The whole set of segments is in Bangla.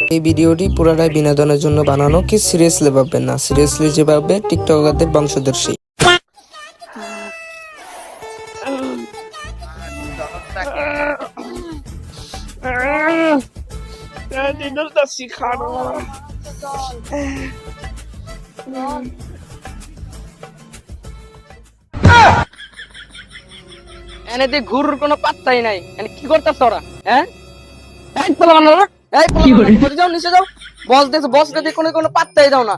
এই ভিডিওটি পুরোটাই বিনোদনের জন্য বানানো। কি সিরিয়াসলি ভাববেন না? সিরিয়াসলি যে ভাববে, টিকটকারদের বংশদর্শী এনে গুরুর কোনো পাত্তাই নাই। এনে কি করতেছ ওরা? হ্যাঁ? এই করে যাও নিচে যাও বস দেখো বস দেখে কোনো কোনো পাত্তাই দাও না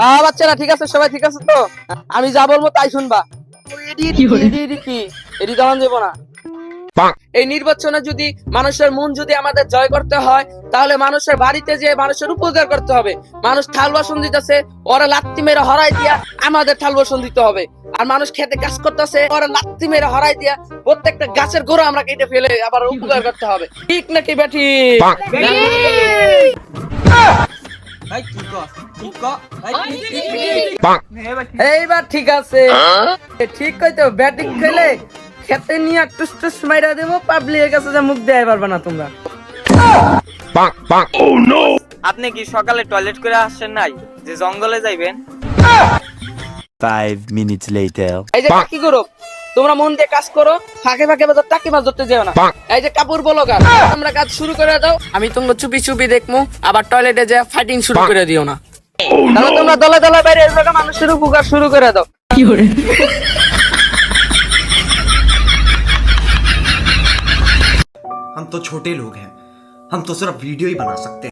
আ বাচ্চারা ঠিক আছে সবাই ঠিক আছে তো আমি যা বলব তাই শুনবা এডি এডি কি এডি দাঁড়ান দেবো না এই নির্বাচনে যদি মানুষের মন যদি আমাদের জয় করতে হয় তাহলে মানুষের বাড়িতে যে মানুষের উপকার করতে হবে। মানুষ থাল বাসন দিতেছে ওরা লাত্তি মেরে হরাই দিয়া আমাদের থাল বাসন দিতে হবে। আর মানুষ খেতে কাজ করতেছে ওরা লাত্তি মেরে হরাই দিয়া প্রত্যেকটা গাছের গোড়া আমরা কেটে ফেলে আবার উপকার করতে হবে। ঠিক নাকি বেঠি এইবার ঠিক আছে। ঠিক কইতো ব্যাটিং খেলে খেতে নিয়ে টুস টুস মাইরা দেবো পাবলিকের কাছে যা মুখ দেয় পারবে না তোমরা। আপনি কি সকালে টয়লেট করে আসছেন নাই? যে জঙ্গলে যাইবেন? Five minutes later. এই যে কি করো? তোমরা মন দিয়ে কাজ করো ফাঁকে ফাঁকে বাজার টাকি মাছ ধরতে যেও না। এই যে কাপড় বলো গা আমরা কাজ শুরু করে দাও আমি তোমরা চুপি চুপি দেখমু আবার টয়লেটে যে ফাইটিং শুরু করে দিও না। তাহলে তোমরা দলে দলে বাইরে এসে মানুষের উপকার শুরু করে দাও। हम तो छोटे लोग हैं। हम तो सिर्फ़ वीडियो ही बना सकते हैं।